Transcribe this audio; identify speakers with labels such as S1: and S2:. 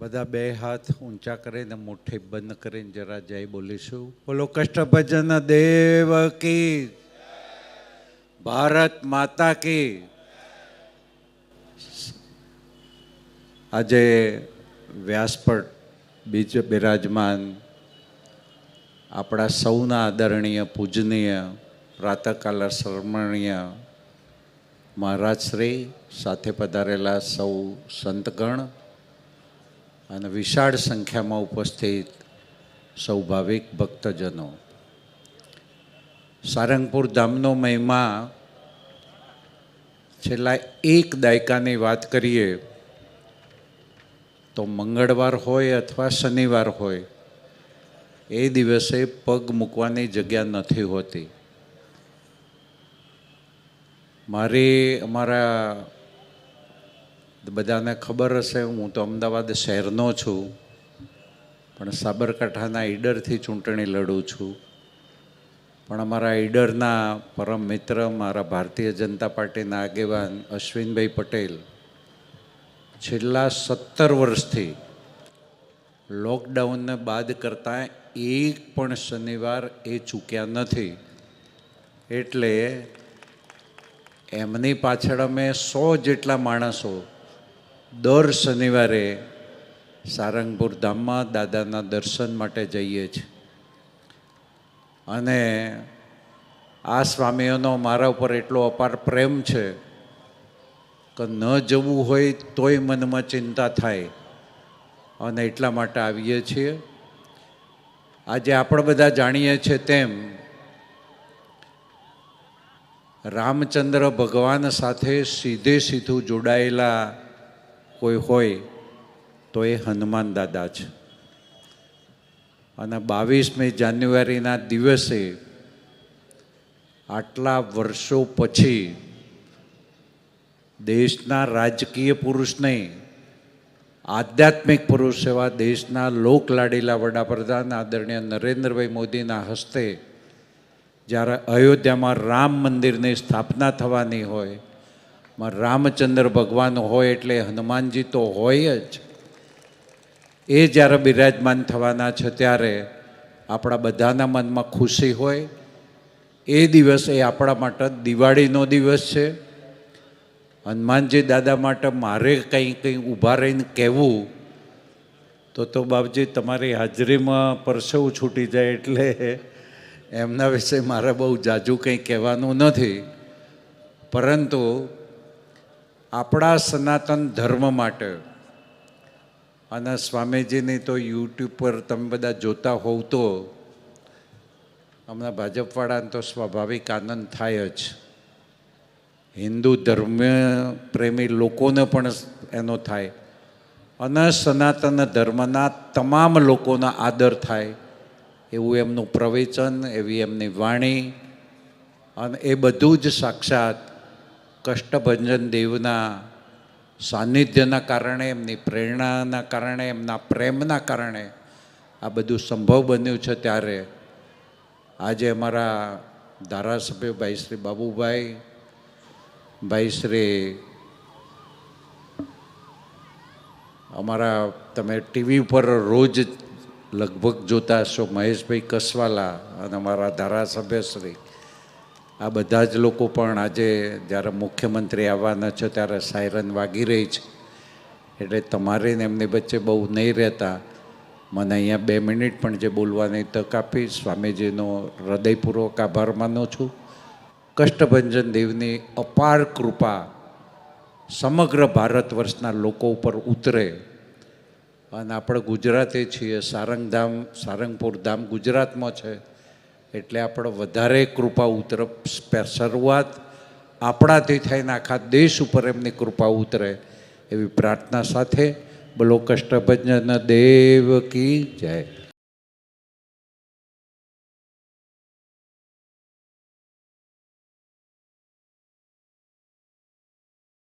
S1: બધા બે હાથ ઊંચા કરીને, મુઠ્ઠી બંધ કરીને જરા જય બોલીશું. બોલો કષ્ટભજન દેવ કી ભારત માતા કી આજે વ્યાસપટ બીજ બિરાજમાન આપણા સૌના આદરણીય, પૂજનીય પ્રાતકાલ શ્રમણીય મહારાજ શ્રી સાથે પધારેલા સૌ સંતગણ અને વિશાળ સંખ્યામાં ઉપસ્થિત સૌ ભક્તજનો. સારંગપુર ધામનો મહિમા છેલ્લા એક દાયકાની વાત કરીએ, તો મંગળવાર હોય અથવા શનિવાર હોય, એ દિવસે પગ મૂકવાની જગ્યા નથી હોતી. મારી, અમારા બધાને ખબર હશે, હું તો અમદાવાદ શહેરનો છું, પણ સાબરકાંઠાના ઈડરથી ચૂંટણી લડું છું. પણ અમારા ઈડરના પરમ મિત્ર, મારા ભારતીય જનતા પાર્ટીના આગેવાન અશ્વિનભાઈ પટેલ છેલ્લા સત્તર વર્ષથી લોકડાઉનને બાદ કરતાં એક પણ શનિવાર એ ચૂક્યા નથી. એટલે એમની પાછળ અમે સો જેટલા માણસો દર શનિવારે સારંગપુર ધામમાં દાદાના દર્શન માટે જઈએ છીએ અને આ સ્વામીઓનો મારા ઉપર એટલો અપાર પ્રેમ છે કે ન જવું હોય તોય મનમાં ચિંતા થાય અને એટલા માટે આવીએ છીએ. આજે આપણે બધા જાણીએ છીએ તેમ રામચંદ્ર ભગવાન સાથે સીધે સીધું જોડાયેલા કોઈ હોય તો એ હનુમાન દાદા છે. અને બાવીસમી જાન્યુઆરીના દિવસે આટલા વર્ષો પછી દેશના રાજકીય પુરુષ નહીં, આધ્યાત્મિક પુરુષ એવા દેશના લોકલાડીલા વડાપ્રધાન આદરણીય નરેન્દ્રભાઈ મોદીના હસ્તે જ્યારે અયોધ્યામાં રામ મંદિરની સ્થાપના થવાની હોય માં રામચંદ્ર ભગવાન હોય એટલે હનુમાનજી તો હોય જ. એ જ્યારે બિરાજમાન થવાના છે ત્યારે આપણા બધાના મનમાં ખુશી હોય. એ દિવસ એ આપણા માટે દિવાળીનો દિવસ છે. હનુમાનજી દાદા માટે મારે કંઈ કંઈ ઊભા રહીને કહેવું, તો તો બાપજી તમારી હાજરીમાં પરસેવું છૂટી જાય એટલે એમના વિશે મારે બહુ જાજુ કંઈ કહેવાનું નથી. પરંતુ આપણા સનાતન ધર્મ માટે. અને સ્વામીજીની તો યુટ્યુબ પર તમે બધા જોતા હોવ તો, હમણાં ભાજપવાળાને તો સ્વાભાવિક આનંદ થાય જ. હિન્દુ ધર્મ પ્રેમી લોકોને પણ એનો થાય. અને સનાતન ધર્મના તમામ લોકોનો આદર થાય. એવું એમનું પ્રવચન, એવી એમની વાણી. અને એ બધું જ સાક્ષાત કષ્ટભંજન દેવના સાનિધ્યના કારણે, એમની પ્રેરણાના કારણે, એમના પ્રેમના કારણે આ બધું સંભવ બન્યું છે ત્યારે. આજે અમારા ધારાસભ્ય ભાઈ શ્રી બાબુભાઈ, ભાઈ શ્રી અમારા, તમે ટીવી ઉપર રોજ લગભગ જોતા હશો મહેશભાઈ કસવાલા અને અમારા ધારાસભ્ય શ્રી આ બધા જ લોકો પણ આજે જ્યારે મુખ્યમંત્રી આવવાના છે ત્યારે સાયરન વાગી રહી છે. એટલે તમારે ને એમની વચ્ચે બહુ નહીં રહેતા. મને અહીંયા બે મિનિટ પણ જે બોલવાની તક આપી, સ્વામીજીનો હૃદયપૂર્વક આભાર માનું છું. કષ્ટભંજન દેવની અપાર કૃપા સમગ્ર ભારત વર્ષના લોકો ઉપર ઉતરે. અને આપણે ગુજરાતી છીએ, સારંગધામ, સારંગપુર ધામ ગુજરાતમાં છે. એટલે આપણે વધારે કૃપા ઉતરે. શરૂઆત આપણાથી થઈને આખા દેશ ઉપર એમની કૃપા ઉતરે એવી પ્રાર્થના સાથે. બોલો કષ્ટભજન દેવ કી જય.